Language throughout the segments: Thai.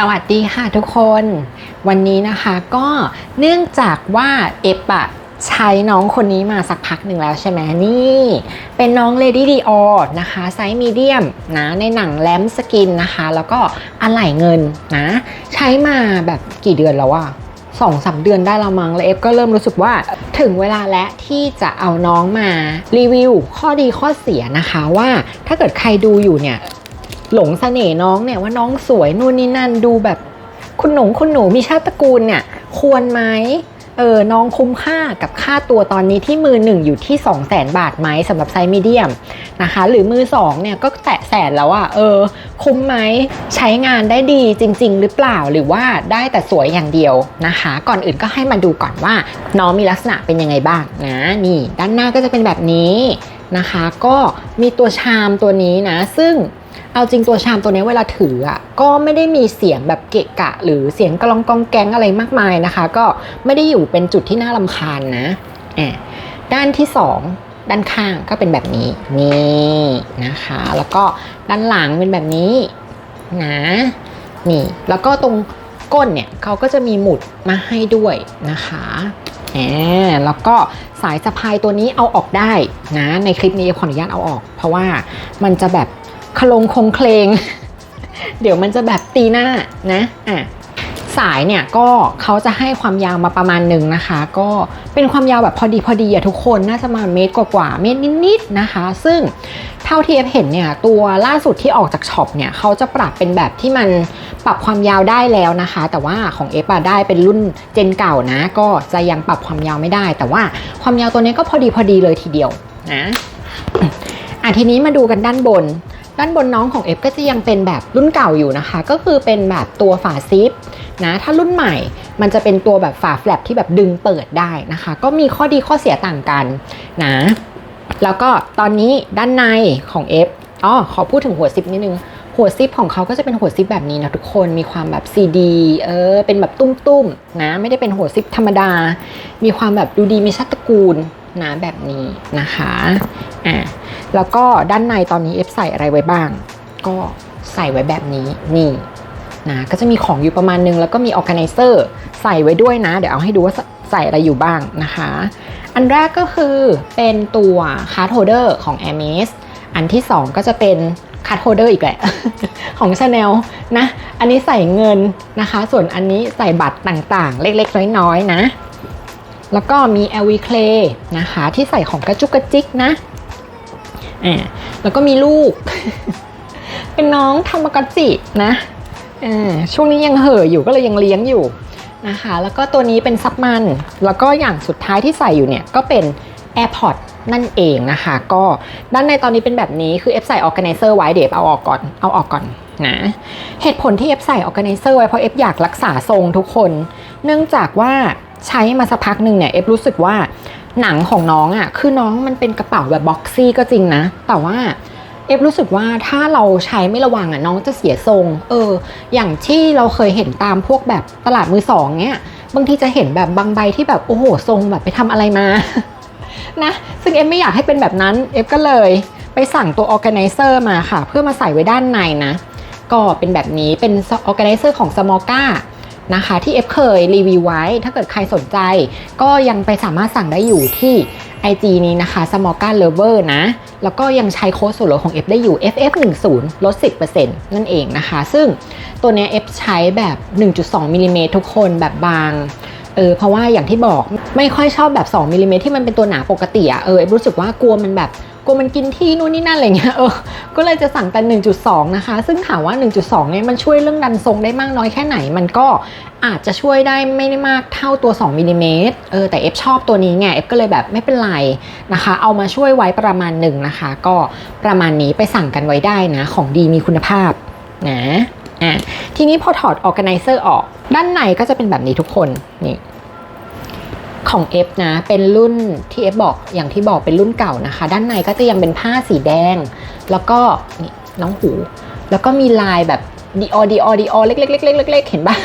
สวัสดีค่ะทุกคน วันนี้นะคะก็เนื่องจากว่าเอฟอะใช้น้องคนนี้มาสักพักหนึ่งแล้วใช่ไหมนี่ เป็นน้อง Lady Dior นะคะไซส์มีเดียมนะในหนังแลมสกินนะคะ แล้วก็อะไหล่เงินนะ ใช้มาแบบกี่เดือนแล้วอะสองสามเดือนได้และมั้งแล้วเอฟก็เริ่มรู้สึกว่าถึงเวลาแล้วที่จะเอาน้องมารีวิวข้อดีข้อเสียนะคะว่าถ้าเกิดใครดูอยู่เนี่ย หลงเสน่ห์น้องเนี่ยว่าน้องสวยนู่นนี่นั่นดูแบบคุณหนูคุณหนูมีชาติตระกูลเนี่ยควรไหมเออน้องคุ้มค่ากับค่าตัวตอนนี้ที่มือหนึ่งอยู่ที่ 2 0 0แสนบาทไหมสำหรับไซส์มีเดียมนะคะ หรือมือสองเนี่ยก็แตะแสนแล้วอะ่ะเออ คุ้มไหมใช้งานได้ดีจริง ๆ หรือเปล่าหรือว่าได้แต่สวยอย่างเดียวนะคะ ก่อนอื่นก็ให้มาดูก่อนว่า น้องมีลักษณะเป็นยังไงบ้างนะนี่ ด้านหน้าก็จะเป็นแบบนี้นะคะ ก็มีตัวชามตัวนี้นะ ซึ่ง เอาจริงตัวชามตัวนี้เวลาถืออะก็ไม่ได้มีเสียงแบบเกะกะ หรือเสียงกระลองกองแกงอะไรมากมายนะคะ ก็ไม่ได้อยู่เป็นจุดที่น่าลำคาญนะอะด้านที่สองด้านข้างก็เป็นแบบนี้นี่นะคะ แล้วก็ด้านหลังเป็นแบบนี้นะนี่แล้วก็ตรงก้นเนี่ยเขาก็จะมีหมุดมาให้ด้วยนะคะแอบแล้วก็สายสะพายตัวนี้เอาออกได้นะในคลิปนี้ขออนุญาตเอาออก เพราะว่ามันจะแบบ คลงคงเคลง เดี๋ยวมันจะแบบตีหน้านะอะสายเนี่ยก็เขาจะให้ความยาวมาประมาณหนึ่งนะคะ ก็เป็นความยาวแบบพอดีพอดีอะทุกคนน่าจะมาเมตรกว่าเมตรนิดๆนะคะ ซึ่งเท่าที่เอฟเห็นเนี่ยตัวล่าสุดที่ออกจากช็อปเนี่ยเขาจะปรับเป็นแบบที่มันปรับความยาวได้แล้วนะคะ แต่ว่าของเอฟอะได้เป็นรุ่นเจนเก่านะ ก็จะยังปรับความยาวไม่ได้ แต่ว่าความยาวตัวนี้ก็พอดีพอดีเลยทีเดียวนะอะทีนี้มาดูกันด้านบน ด้านบนน้องของ F ก็จะยังเป็นแบบรุ่นเก่าอยู่นะคะ ก็คือเป็นแบบตัวฝาซิปนะถ้ารุ่นใหม่มันจะเป็นตัวแบบฝาแฟลปที่แบบดึงเปิดได้นะคะ ก็มีข้อดีข้อเสียต่างกันนะแล้วก็ตอนนี้ด้านในของ F อ๋อขอพูดถึงหัวซิปนิดนึงหัวซิปของเขาก็จะเป็นหัวซิปแบบนี้นะทุกคนมีความแบบ CD เออเป็นแบบตุ้มๆนะไม่ได้เป็นหัวซิปธรรมดา มีความแบบดูดีมีชาติตระกูลนะแบบนี้นะคะอะ แล้วก็ด้านในตอนนี้เอฟใส่อะไรไว้บ้าง ก็ใส่ไว้แบบนี้นี่นะก็จะมีของอยู่ประมาณนึง แล้วก็มีออแก z นเซอร์ใส่ไว้ด้วยนะ เดี๋ยวเอาให้ดูว่าใส่อะไรอยู่บ้างนะคะ อันแรกก็คือเป็นตัวคาร์ดโฮเดอร์ของ a m a z อันที่ 2 ก็จะเป็นคาร์ดโฮเดอร์อีกแหละ ของ Chanel นะ อันนี้ใส่เงินนะคะ ส่วนอันนี้ใส่บัตรต่างๆ เล็กๆ น้อยๆนะ แล้วก็มี LV Clay นะคะ ที่ใส่ของกระจุกกระจิกนะ อ่าแล้วก็มีลูก เป็นน้องทามากจินะอ่าช่วงนี้ยังเห่ออยู่ก็เลยยังเลี้ยงอยู่นะคะแล้วก็ตัวนี้เป็นซับมัน แล้วก็อย่างสุดท้ายที่ใส่อยู่เนี่ยก็เป็น AirPods นั่นเองนะคะ ก็ด้านในตอนนี้เป็นแบบนี้คือ F ใส่ Organizer ไว้เดี๋ยวเอาออกก่อนเอาออกก่อนนะเหตุผลที่ F ใส่ Organizer ไว้เพราะ F อยากรักษาทรงทุกคน เนื่องจากว่าใช้มาสักพักหนึ่งเนี่ย F รู้สึกว่า หนังของน้องอะ่ะคือน้องมันเป็นกระเป๋าแบบบ็อกซี่ก็จริงนะ แต่ว่าเอฟรู้สึกว่าถ้าเราใช้ไม่ระวังอะน้องจะเสียทรง เออ อย่างที่เราเคยเห็นตามพวกแบบตลาดมือสองเนี้ยบางทีจะเห็นแบบบางใบที่แบบโอ้โหทรงแบบไปทำอะไรมา นะ ซึ่งเอฟไม่อยากให้เป็นแบบนั้นเอฟก็เลยไปสั่งตัว organizer มาค่ะ เพื่อมาใส่ไว้ด้านในนะ ก็เป็นแบบนี้เป็น organizer ของ s m o k a นะคะ ที่เอฟเคยรีวิวไว้ ถ้าเกิดใครสนใจ ก็ยังไปสามารถสั่งได้อยู่ที่ IG นี้นะคะ s m o k a Lover นะ แล้วก็ยังใช้โค้ดส่วนลดของ F ได้อยู่ FF10 ลด 10%นั่นเองนะคะ ซึ่งตัวเนี้ย F ใช้แบบ 1.2มิลลิเมตรทุกคนแบบบางเออเพราะว่าอย่างที่บอกไม่ค่อยชอบแบบ 2มิลลิเมตรที่มันเป็นตัวหนาปกติอะเออเอฟรู้สึกว่ากลัวมันแบบ กลัวมันกินที่นู่นนี่นั่นอะไรเงี้ยเออก็เลยจะสั่งแต่ 1.2 นะคะ ซึ่งถามว่า 1.2 เนี่ยมันช่วยเรื่องดันทรงได้มากน้อยแค่ไหน มันก็อาจจะช่วยได้ไม่ได้มากเท่าตัว 2มิลลิเมตรเออแต่เอฟชอบตัวนี้ไงเอฟก็เลยแบบไม่เป็นไรนะคะ เอามาช่วยไว้ประมาณหนึ่งนะคะ ก็ประมาณนี้ไปสั่งกันไว้ได้นะ ของดีมีคุณภาพนะอะทีนี้พอถอด organizer ออก ด้านในก็จะเป็นแบบนี้ทุกคนนี่ ของ F นะ เป็นรุ่นที่ F บอกอย่างที่บอกเป็นรุ่นเก่านะคะ ด้านในก็จะยังเป็นผ้าสีแดง แล้วก็นี่น้องหู แล้วก็มีลายแบบดีออดีออดีออเล็กๆเล็กๆๆๆเห็นปะ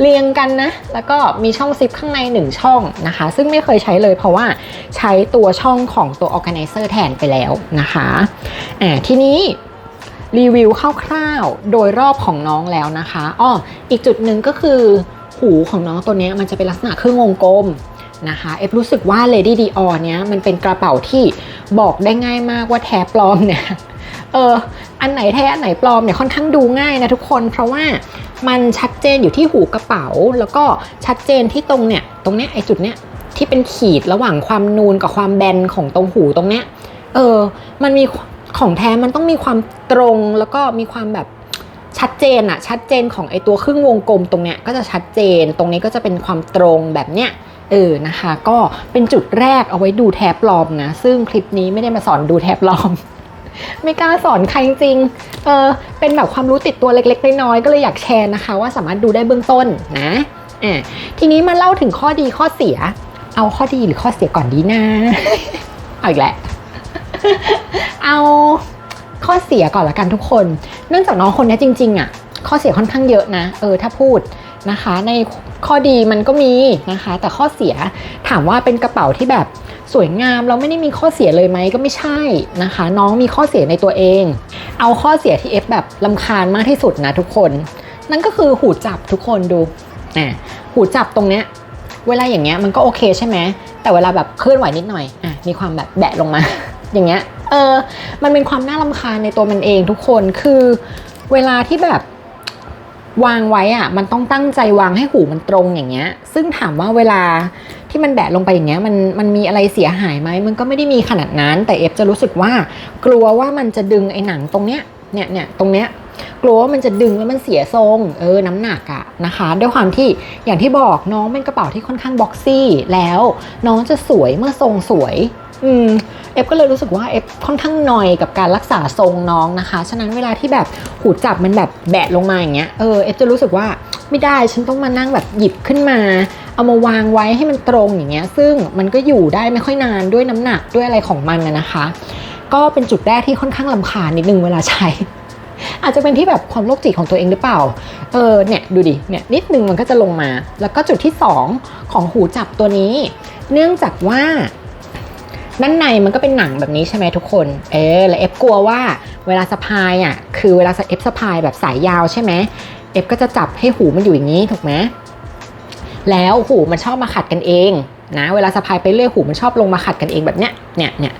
เรียงกันนะ แล้วก็มีช่องซิปข้างในหนึ่งช่องนะคะ ซึ่งไม่เคยใช้เลยเพราะว่าใช้ตัวช่องของตัว organizer แทนไปแล้วนะคะอ่าทีนี้รีวิวคร่าวๆโดยรอบของน้องแล้วนะคะอ้ออีกจุดหนึ่งก็คือหูของน้องตัวนี้มันจะเป็นลักษณะครึ่งวงกลม นะคะเอฟรู้สึกว่า Lady Dior เนี้ยมันเป็นกระเป๋าที่บอกได้ง่ายมากว่าแท้ปลอมเนี่ยเอออันไหนแท้อันไหนปลอมเนี่ยค่อนข้างดูง่ายนะทุกคนเพราะว่ามันชัดเจนอยู่ที่หูกระเป๋า แล้วก็ชัดเจนที่ตรงเนี่ยตรงเนี้ยไอจุดเนี้ยที่เป็นขีดระหว่างความนูนกับความแบนของตรงหูตรงเนี้ยเออมันมีของแท้มันต้องมีความตรงแล้วก็มีความแบบชัดเจนอะชัดเจนของไอตัวครึ่งวงกลมตรงเนี้ยก็จะชัดเจนตรงนี้ก็จะเป็นความตรงแบบเนี้ย เออนะคะ ก็เป็นจุดแรกเอาไว้ดูแทบปลอมนะ ซึ่งคลิปนี้ไม่ได้มาสอนดูแทบปลอม ไม่กล้าสอนใครจริงเออเป็นแบบความรู้ติดตัวเล็กๆน้อยๆก็เลยอยากแชร์นะคะ ว่าสามารถดูได้เบื้องต้นนะอ่าทีนี้มาเล่าถึงข้อดีข้อเสีย เอาข้อดีหรือข้อเสียก่อนดีนะเอาอีกแล้วเอาข้อเสียก่อนละกันทุกคน เนื่องจากน้องคนนี้จริงๆอะ ข้อเสียค่อนข้างเยอะนะ เออถ้าพูดนะคะ ใน ข้อดีมันก็มีนะคะ แต่ข้อเสียถามว่าเป็นกระเป๋าที่แบบสวยงามเราไม่ได้มีข้อเสียเลยไหมก็ไม่ใช่นะคะ น้องมีข้อเสียในตัวเอง เอาข้อเสียที่เอฟแบบลำคาญมากที่สุดนะทุกคน นั่นก็คือหูจับทุกคนดูอะหูจับตรงเนี้ยเวลาอย่างเงี้ยมันก็โอเคใช่ไหมแต่เวลาแบบเคลื่อนไหวนิดหน่อยอะมีความแบบแบะลงมา อย่างเงี้ยเออมันเป็นความน่ารำคาญในตัวมันเองทุกคนคือเวลาที่แบบ วางไว้อะมันต้องตั้งใจวางให้หูมันตรงอย่างเงี้ย ซึ่งถามว่าเวลาที่มันแบะลงไปอย่างเงี้ยมันมันมีอะไรเสียหายไหมมันก็ไม่ได้มีขนาดนั้น แต่เอฟจะรู้สึกว่า กลัวว่ามันจะดึงไอ้หนังตรงเนี้ยเนี่ยเนี่ยตรงเนี้ยกลัวว่ามันจะดึงแล้วมันเสียทรงเออน้ำหนักอะนะคะ ด้วยความที่อย่างที่บอกน้องเป็นกระเป๋าที่ค่อนข้างบ็อกซี่แล้วน้องจะสวยเมื่อทรงสวย อืมเอฟก็เลยรู้สึกว่าเอฟค่อนข้างหน่อยกับการรักษาทรงน้องนะคะ ฉะนั้นเวลาที่แบบหูจับมันแบบแบะลงมาอย่างเงี้ย เออเอฟจะรู้สึกว่าไม่ได้ฉันต้องมานั่งแบบหยิบขึ้นมา เอามาวางไว้ให้มันตรงอย่างเงี้ย ซึ่งมันก็อยู่ได้ไม่ค่อยนานด้วยน้ำหนักด้วยอะไรของมันนะคะ ก็เป็นจุดแรกที่ค่อนข้างลำคาญนิดนึงเวลาใช้ อาจจะเป็นที่แบบความโรคจิตของตัวเองหรือเปล่า เออเนี่ยดูดิ เนี่ยนิดนึงมันก็จะลงมา แล้วก็จุดที่ 2 ของหูจับตัวนี้ เนื่องจากว่า ด้านในมันก็เป็นหนังแบบนี้ใช่ไหมทุกคน เออ แล้วเอฟกลัวว่าเวลาสะพายอะ คือเวลาเอฟสะพายแบบสายยาวใช่ไหมเอฟก็จะจับให้หูมันอยู่อย่างนี้ถูกไหมแล้วหูมันชอบมาขัดกันเองนะ เวลาสะพายไปเรื่อยหูมันชอบลงมาขัดกันเองแบบเนี้ย เนี่ยเนี่ย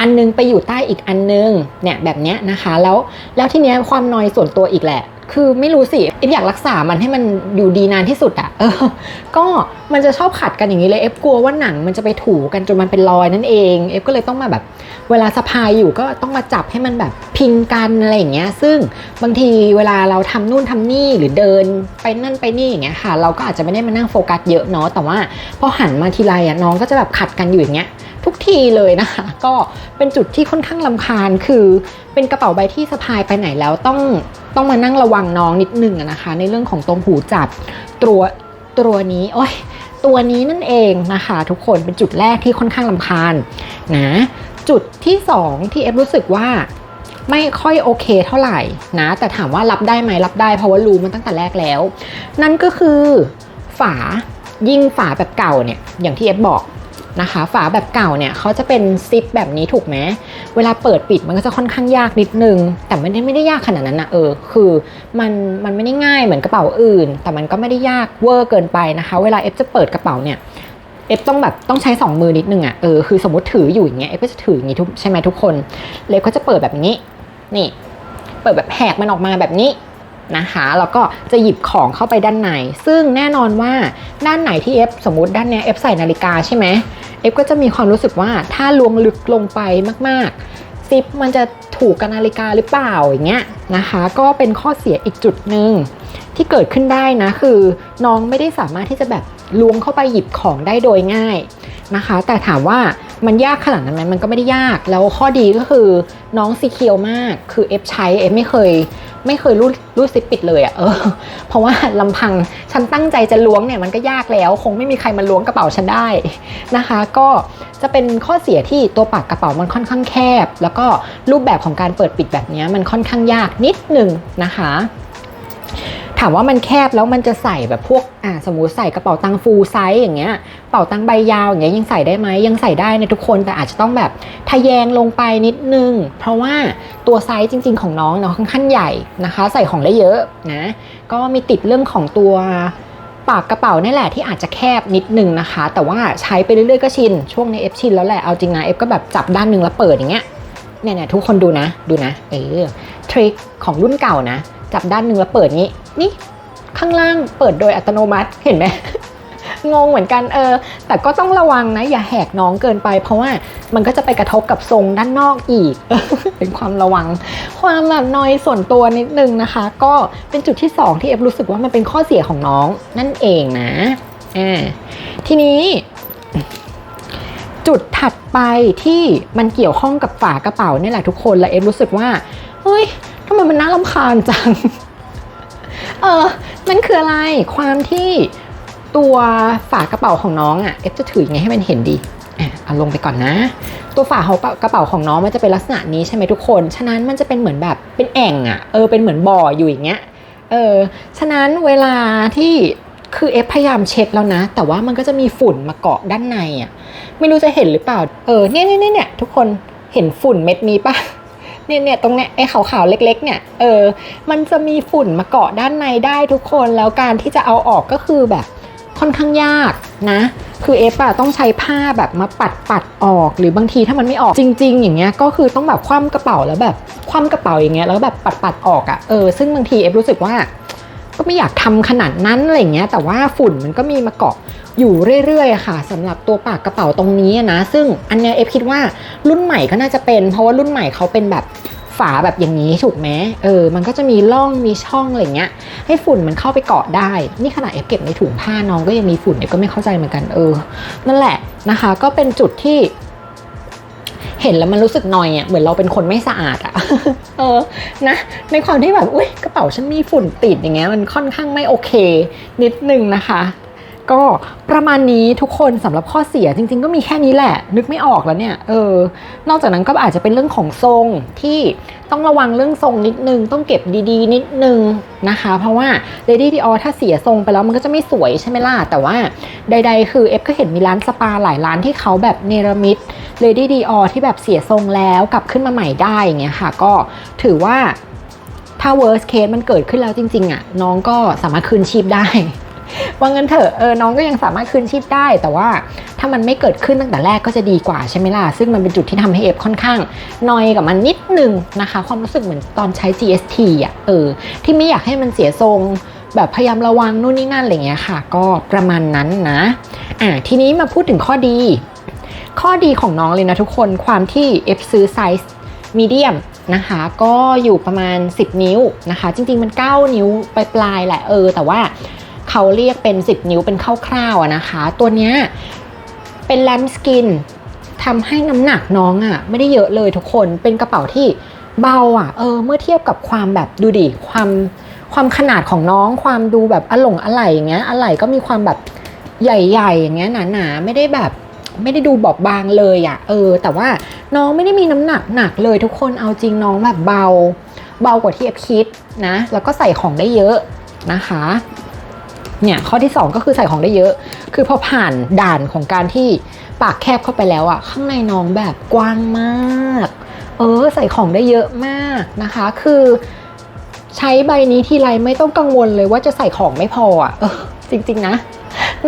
อันนึงไปอยู่ใต้อีกอันนึง เนี่ยแบบเนี้ยนะคะ แล้ว แล้วทีเนี้ยความนอยส่วนตัวอีกแหละ คือไม่รู้สิเอฟอยากรักษามันให้มันอยู่ดีนานที่สุดอะเออ ก็มันจะชอบขัดกันอย่างนี้เลยเอฟกลัวว่าหนังมันจะไปถูกันจนมันเป็นรอยนั่นเองเอฟก็เลยต้องมาแบบ เวลาสะพายอยู่ก็ต้องมาจับให้มันแบบพิงกันอะไรอย่างเงี้ย ซึ่งบางทีเวลาเราทำนู่นทำนี่หรือเดินไปนั่นไปนี่อย่างเงี้ยค่ะ เราก็อาจจะไม่ได้มานั่งโฟกัสเยอะเนาะแต่ว่าพอหันมาทีไรอะน้องก็จะแบบขัดกันอยู่อย่างเงี้ย ทุกทีเลยนะคะ ก็เป็นจุดที่ค่อนข้างลำคาญคือเป็นกระเป๋าใบที่สะพายไปไหนแล้วต้องต้องมานั่งระวังน้องนิดนึงนะคะ ในเรื่องของตรงหูจับตัวตัวนี้โอ้ยตัวนี้นั่นเองนะคะ ทุกคนเป็นจุดแรกที่ค่อนข้างลำคาญนะจุดที่ 2 ที่เอฟรู้สึกว่าไม่ค่อยโอเคเท่าไหร่นะ แต่ถามว่ารับได้ไหมรับได้เพราะว่ารู้มันตั้งแต่แรกแล้ว นั่นก็คือฝายิ่งฝาแบบเก่าเนี่ยอย่างที่เอฟบอก นะคะ ฝาแบบเก่าเนี่ยเขาจะเป็นซิปแบบนี้ถูกไหมเวลาเปิดปิดมันก็จะค่อนข้างยากนิดนึง แต่ไม่ได้ไม่ได้ยากขนาดนั้นนะเออคือมันมันไม่ได้ง่ายเหมือนกระเป๋าอื่น แต่มันก็ไม่ได้ยากเวอร์เกินไปนะคะ เวลาเอฟจะเปิดกระเป๋าเนี่ยเอฟต้องแบบต้องใช้สองมือนิดนึงอะ่ะเออคือสมมติถืออยู่อย่างเงี้ยเอฟก็จะถืออย่างงี้ทุกใช่ไหมทุกคน เลยก็จะเปิดแบบนี้นี่ เปิดแบบแหกมันออกมาแบบนี้ นะคะแล้วก็จะหยิบของเข้าไปด้านใน ซึ่งแน่นอนว่าด้านไหนที่เอฟสมมติด้านเนี้ยเอฟใส่นาฬิกาใช่ไหมเอฟก็จะมีความรู้สึกว่าถ้าลวงลึกลงไปมากๆซิปมันจะถูกกับนาฬิกาหรือเปล่าอย่างเงี้ยนะคะ ก็เป็นข้อเสียอีกจุดหนึ่งที่เกิดขึ้นได้นะคือน้องไม่ได้สามารถที่จะแบบล้วงเข้าไปหยิบของได้โดยง่ายนะคะ แต่ถามว่า มันยากขนาดนั้นไหมมันก็ไม่ได้ยาก แล้วข้อดีก็คือน้องซีเคียวมาก คือเอฟใช้เอฟไม่เคย ไม่เคยรูดรูดซิปปิดเลยอะ่ะเออ เพราะว่าลำพังฉันตั้งใจจะล้วงเนี่ยมันก็ยากแล้ว คงไม่มีใครมาล้วงกระเป๋าฉันได้นะคะ ก็จะเป็นข้อเสียที่ตัวปากกระเป๋ามันค่อนข้างแคบ แล้วก็รูปแบบของการเปิดปิดแบบนี้มันค่อนข้างยากนิดหนึ่งนะคะ ถามว่ามันแคบแล้วมันจะใส่แบบพวกอ่าสมมุติใส่กระเป๋าตังฟูลไซส์อย่างเงี้ยกระเป๋าตังใบยาวอย่างเงี้ยยังใส่ได้ไหมยังใส่ได้นะทุกคนแต่อาจจะต้องแบบทะแยงลงไปนิดนึง เพราะว่าตัวไซส์จริง ๆ ของน้องเนาะค่อนข้างใหญ่นะคะ ใส่ของได้เยอะนะก็มีติดเรื่องของตัวปากกระเป๋านี่แหละที่อาจจะแคบนิดนึงนะคะ แต่ว่าใช้ไปเรื่อยๆก็ชิน ช่วงในเอฟชินแล้วแหละเอาจริงนะเอฟก็แบบจับด้านหนึ่งแล้วเปิดอย่างเงี้ยเนี่ยเนี่ยทุกคนดูนะดูนะเออทริคของรุ่นเก่านะ จับด้านหนึ่งแล้วเปิดงี้นี่ข้างล่างเปิดโดยอัตโนมัติเห็นไหมงงเหมือนกันเออ แต่ก็ต้องระวังนะ อย่าแหกน้องเกินไป เพราะว่ามันก็จะไปกระทบกับทรงด้านนอกอีก เป็นความระวัง ความแบบนอยส่วนตัวนิดนึงนะคะ ก็เป็นจุดที่สองที่เอฟรู้สึกว่ามันเป็นข้อเสียของน้อง นั่นเองนะอ่าทีนี้จุดถัดไปที่มันเกี่ยวข้องกับฝากระเป๋านี่แหละทุกคนและเอฟรู้สึกว่าเฮ้ย ทำไมมันน่ารำคาญจัง เออ มันคืออะไร ความที่ตัวฝากระเป๋าของน้องอะ่ะ เอฟจะถือยังไงให้มันเห็นดี อะ เอาลงไปก่อนนะ ตัวฝากระเป๋าของน้องมันจะเป็นลักษณะนี้ใช่ไหมทุกคน ฉะนั้นมันจะเป็นเหมือนแบบเป็นแอ่งอะ่ะ เออ เป็นเหมือนบ่ออยู่อย่างเงี้ย เออ ฉะนั้นเวลาที่คือเอฟพยายามเช็ดแล้วนะ แต่ว่ามันก็จะมีฝุ่นมาเกาะด้านในอะ่ะ ไม่รู้จะเห็นหรือเปล่า เออ เนี่ยเนี่ยเนี่ยทุกคน เห็นฝุ่นเม็ดนี้ปะ เนี่ยเนี่ยตรงเนี้ยไอ้ขาวๆเล็ก ๆ เนี่ยเออมันจะมีฝุ่นมาเกาะด้านในได้ทุกคนแล้วการที่จะเอาออกก็คือแบบค่อนข้างยากนะ คือเอฟอะต้องใช้ผ้าแบบมาปัดปัดออก หรือบางทีถ้ามันไม่ออกจริง ๆ อย่างเงี้ยก็คือต้องแบบคว่ำกระเป๋าแล้วแบบคว่ำกระเป๋าอย่างเงี้ยแล้วแบบปัดปัดออกอะเออซึ่งบางทีเอฟรู้สึกว่า ก็ไม่อยากทำขนาดนั้นอะไรเงี้ยแต่ว่าฝุ่นมันก็มีมาเกาะอยู่เรื่อยๆค่ะสำหรับตัวปากกระเป๋าตรงนี้นะ ซึ่งอันเนี้ยเอฟคิดว่ารุ่นใหม่ก็น่าจะเป็น เพราะว่ารุ่นใหม่เขาเป็นแบบฝาแบบอย่างนี้ถูกไหมเออ มันก็จะมีร่องมีช่องอะไรเงี้ย ให้ฝุ่นมันเข้าไปเกาะได้ นี่ขนาดเอฟเก็บในถุงผ้าน้องก็ยังมีฝุ่นเอฟก็ไม่เข้าใจเหมือนกันเออ นั่นแหละนะคะ ก็เป็นจุดที่ ห็นแล้วมันรู้สึกนอยอะเหมือนเราเป็นคนไม่สะอาดอะเออนะ ในความที่แบบอุ้ยกระเป๋าฉันมีฝุ่นติดอย่างเงี้ยมันค่อนข้างไม่โอเค นิดนึงนะคะ ก็ประมาณนี้ทุกคนสำหรับข้อเสียจริง ๆ ก็มีแค่นี้แหละ นึกไม่ออกแล้วเนี่ยเออนอกจากนั้นก็อาจจะเป็นเรื่องของทรงที่ต้องระวังเรื่องทรงนิดนึง ต้องเก็บดีๆ นิดนึงนะคะ เพราะว่า Lady Dior ถ้าเสียทรงไปแล้วมันก็จะไม่สวยใช่ไหมล่ะ แต่ว่าใด ๆ คือเอฟก็เห็นมีร้านสปาหลายร้านที่เขาแบบเนรมิต Lady Dior ที่แบบเสียทรงแล้วกลับขึ้นมาใหม่ได้อย่างเงี้ยค่ะ ก็ถือว่าถ้า worst case มันเกิดขึ้นแล้วจริง ๆอะน้องก็สามารถคืนชีพได้ ว่างั้นเถอะเออน้องก็ยังสามารถคืนชีพได้ แต่ว่าถ้ามันไม่เกิดขึ้นตั้งแต่แรกก็จะดีกว่าใช่ไหมล่ะ ซึ่งมันเป็นจุดที่ทำให้เอฟค่อนข้างนอยกับมันนิดนึงนะคะ ความรู้สึกเหมือนตอนใช้ GST อะเออที่ไม่อยากให้มันเสียทรงแบบพยายามระวังนู่นนี่นั่นอะไรเงี้ยค่ะ ก็ประมาณนั้นนะอะทีนี้มาพูดถึงข้อดี ข้อดีของน้องเลยนะทุกคนความที่เอฟซื้อไซส์มีเดียมนะคะก็อยู่ประมาณ 10 นิ้วนะคะ จริง ๆ มัน 9 นิ้วปลายๆแหละเออ แต่ว่า เขาเรียกเป็น 10 นิ้วเป็นคร่าวๆนะคะ ตัวเนี้ยเป็นแลมสกินทำให้น้ำหนักน้องอะ่ะไม่ได้เยอะเลยทุกคนเป็นกระเป๋าที่เบาอะ่ะเออเมื่อเทียบกับความแบบดูดิความความขนาดของน้องความดูแบบอหลงอะไหล่อย่างเงี้ยอะไหล่ก็มีความแบบใหญ่ๆ อย่างเงี้ยหนาๆไม่ได้แบบไม่ได้ดูบอบบางเลยอะ่ะเออ แต่ว่าน้องไม่ได้มีน้ำหนักหนักเลยทุกคนเอาจริงน้องแบบเบา เบากว่าที่เอฟคิดนะ แล้วก็ใส่ของได้เยอะนะคะ เนี่ยข้อที่ 2 ก็คือใส่ของได้เยอะ คือพอผ่านด่านของการที่ปากแคบเข้าไปแล้วอะข้างในน้องแบบกว้างมาก เออใส่ของได้เยอะมากนะคะ คือใช้ใบนี้ทีไรไม่ต้องกังวลเลยว่าจะใส่ของไม่พออะเออจริง ๆ นะ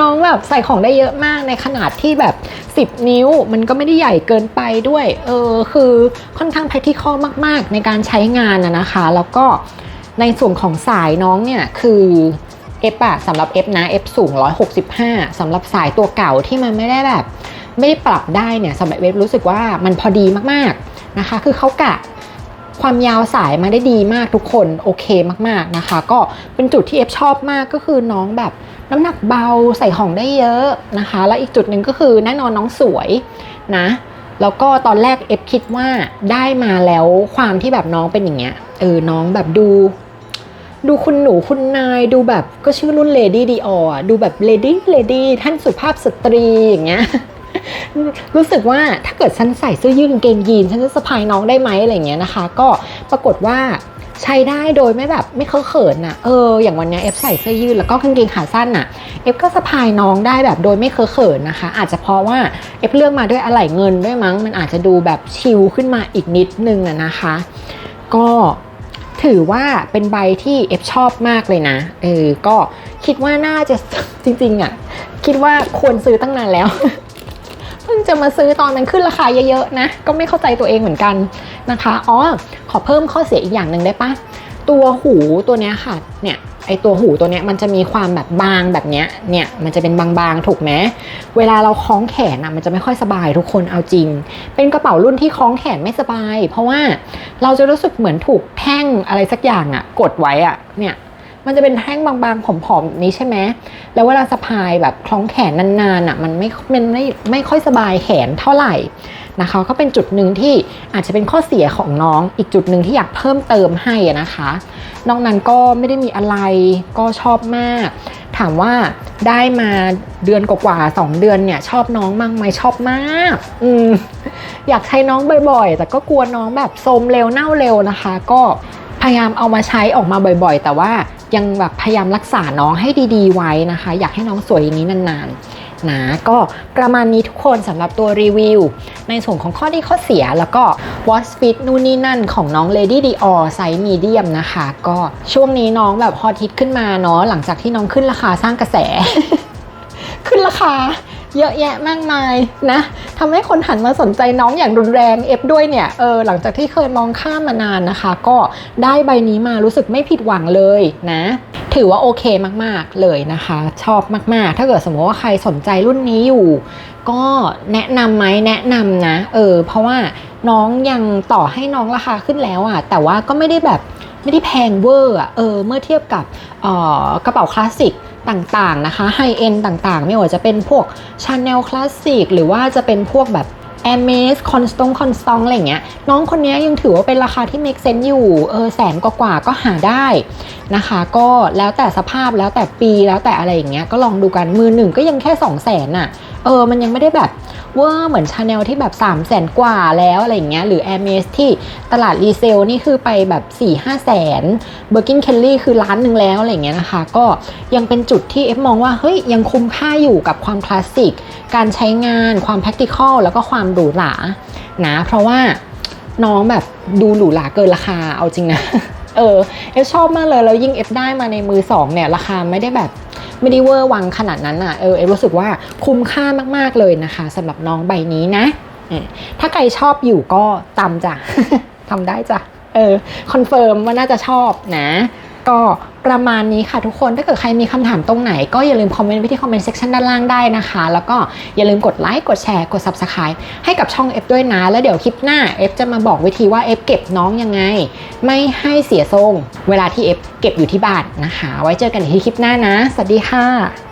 น้องแบบใส่ของได้เยอะมากในขนาดที่แบบ 10 นิ้วมันก็ไม่ได้ใหญ่เกินไปด้วย เออคือค่อนข้าง practical มาก ๆ ในการใช้งานนะนะคะ แล้วก็ในส่วนของสายน้องเนี่ยคือ F อะสำหรับ F นะ F สูง 165สำหรับสายตัวเก่าที่มันไม่ได้แบบ ไม่ได้ปรับได้เนี่ยสำหรับเว็บรู้สึกว่ามันพอดีมากๆนะคะ คือเขากะความยาวสายมาได้ดีมากทุกคนโอเคมากๆนะคะ ก็เป็นจุดที่ F ชอบมากก็คือน้องแบบน้ำหนักเบาใส่ของได้เยอะนะคะ แล้วอีกจุดหนึ่งก็คือแน่นอนน้องสวยนะแล้วก็ตอนแรกเอฟคิดว่าได้มาแล้วความที่แบบน้องเป็นอย่างเงี้ยเออน้องแบบดู ดูคุณหนูคุณนายดูแบบก็ชื่อรุ่น Lady Dior อดูแบบ Lady Lady ท่านสุภาพสตรีอย่างเงี้ยรู้สึกว่าถ้าเกิดฉันใส่เสื้อยืดกางเกงยีนฉันจะสะพายน้องได้ไหมอะไรเงี้ยนะคะ ก็ปรากฏว่าใช้ได้โดยไม่แบบไม่เคอะเขินอะเอออย่างวันนี้เอฟใส่เสื้อยืดแล้วก็กางเกงขาสั้นอะเอฟก็สะพายน้องได้แบบโดยไม่เคอะเขินนะคะ อาจจะเพราะว่าเอฟเลือกมาด้วยอะไหล่เงินด้วยมั้ง มันอาจจะดูแบบชิลขึ้นมาอีกนิดนึงอะนะคะ ก็ ถือว่าเป็นใบที่เอฟชอบมากเลยนะ เออ ก็คิดว่าน่าจะจริงๆอะ คิดว่าควรซื้อตั้งนานแล้ว เพิ่งจะมาซื้อตอนมันขึ้นราคาเยอะๆนะ ก็ไม่เข้าใจตัวเองเหมือนกันนะคะ อ๋อ ขอเพิ่มข้อเสียอีกอย่างหนึ่งได้ปะ ตัวหูตัวเนี้ยค่ะ เนี่ย ไอตัวหูตัวเนี้ยมันจะมีความแบบบางแบบเนี้ยเนี่ยมันจะเป็นบางๆถูกไหมเวลาเราคล้องแขนอะมันจะไม่ค่อยสบายทุกคนเอาจริง เป็นกระเป๋ารุ่นที่คล้องแขนไม่สบาย เพราะว่าเราจะรู้สึกเหมือนถูกแท่งอะไรสักอย่างอะกดไว้อะเนี่ยมันจะเป็นแท่งบางๆผอมๆแบบนี้ใช่ไหมแล้วเวลาสะพายแบบคล้องแขนนานๆอะมันไม่มันไม่ไม่ค่อยสบายแขนเท่าไหร่ นะคะ ก็เป็นจุดหนึ่งที่อาจจะเป็นข้อเสียของน้อง อีกจุดหนึ่งที่อยากเพิ่มเติมให้นะคะ นอกนั้นก็ไม่ได้มีอะไรก็ชอบมาก ถามว่าได้มาเดือนกว่าๆสองเดือนเนี่ย ชอบน้องมากไหมชอบมาก อืมอยากใช้น้องบ่อยๆ แต่ก็กลัวน้องแบบโทมเร็วเน่าเร็วนะคะ ก็พยายามเอามาใช้ออกมาบ่อยๆ แต่ว่ายังแบบพยายามรักษาน้องให้ดีๆ ไว้นะคะ อยากให้น้องสวยอย่างนี้นานๆ นะ ก็ประมาณนี้ทุกคนสำหรับตัวรีวิว ในส่วนของข้อดีข้อเสียแล้วก็ Watch Fit นู่นนี่นั่นของน้อง Lady Dior ไซส์มีเดียมนะคะ ก็ช่วงนี้น้องแบบฮอตฮิตขึ้นมาเนาะหลังจากที่น้องขึ้นราคาสร้างกระแส ขึ้นราคาเยอะแยะมากมายนะทำให้คนหันมาสนใจน้องอย่างรุนแรงเอฟด้วยเนี่ยเออหลังจากที่เคยมองข้ามมานานนะคะ ก็ได้ใบนี้มารู้สึกไม่ผิดหวังเลยนะ ถือว่าโอเคมากๆเลยนะคะ ชอบมากๆ ถ้าเกิดสมมติว่าใครสนใจรุ่นนี้อยู่ ก็แนะนำไหมแนะนำนะ เออ เพราะว่าน้องยังต่อให้น้องราคาขึ้นแล้วอะ่ะแต่ว่าก็ไม่ได้แบบไม่ได้แพงเวอร์อะเออ เมื่อเทียบกับออกระเป๋าคลาสสิกต่างๆนะคะไฮเอ็นต่างๆ ไม่ว่าจะเป็นพวก Chanel คลาสสิกหรือว่าจะเป็นพวกแบบ a m a z คอนสตงคอนสตองอะไรเงี้ยน้องคนนี้ยังถือว่าเป็นราคาที่ make sense อยู่เออแสนกว่าก็หาได้นะคะ ก็แล้วแต่สภาพแล้วแต่ปีแล้วแต่อะไรอย่างเงี้ยก็ลองดูกันมือหนึ่งก็ยังแค่2 0 0แสนน่ะเออมันยังไม่ได้แบบเวอร์เหมือนชาแนลที่แบบ3 0 0แสนกว่าแล้วอะไรอย่างเงี้ยหรือ a m a z ที่ตลาดรีเซลนี่คือไปแบบ4 5แสนเบอร์กินเคลลี่คือล้านหนึ่งแล้วอะไรอย่างเงี้ยนะคะ ก็ยังเป็นจุดที่เอฟมองว่าเฮ้ยยังคุ้มค่าอยู่กับความคลาสสิกการใช้งานความ practical แล้วก็ความหรูหรานะ เพราะว่าน้องแบบดูหรูหราเกินราคาเอาจริงนะ เออเอฟชอบมากเลยแล้วยิ่งเอฟได้มาในมือสองเนี่ยราคาไม่ได้แบบไม่ได้เวอร์วังขนาดนั้นอะเออเอฟรู้สึกว่าคุ้มค่ามาก ๆ เลยนะคะสำหรับน้องใบนี้นะเออถ้าใครชอบอยู่ก็ตามจ้ะทำได้จ้ะเออคอนเฟิร์มว่าน่าจะชอบนะ ก็ ประมาณนี้ค่ะทุกคน ถ้าเกิดใครมีคำถามตรงไหน ก็อย่าลืมคอมเมนต์ไว้ที่คอมเมนต์เซ็กชันด้านล่างได้นะคะ แล้วก็อย่าลืมกดไลค์ กดแชร์ กด Subscribe ให้กับช่อง F ด้วยนะ แล้วเดี๋ยวคลิปหน้า F จะมาบอกวิธีว่า F เก็บน้องยังไง ไม่ให้เสียทรง เวลาที่ F เก็บอยู่ที่บ้านนะคะ ไว้เจอกันในที่คลิปหน้านะ สวัสดีค่ะ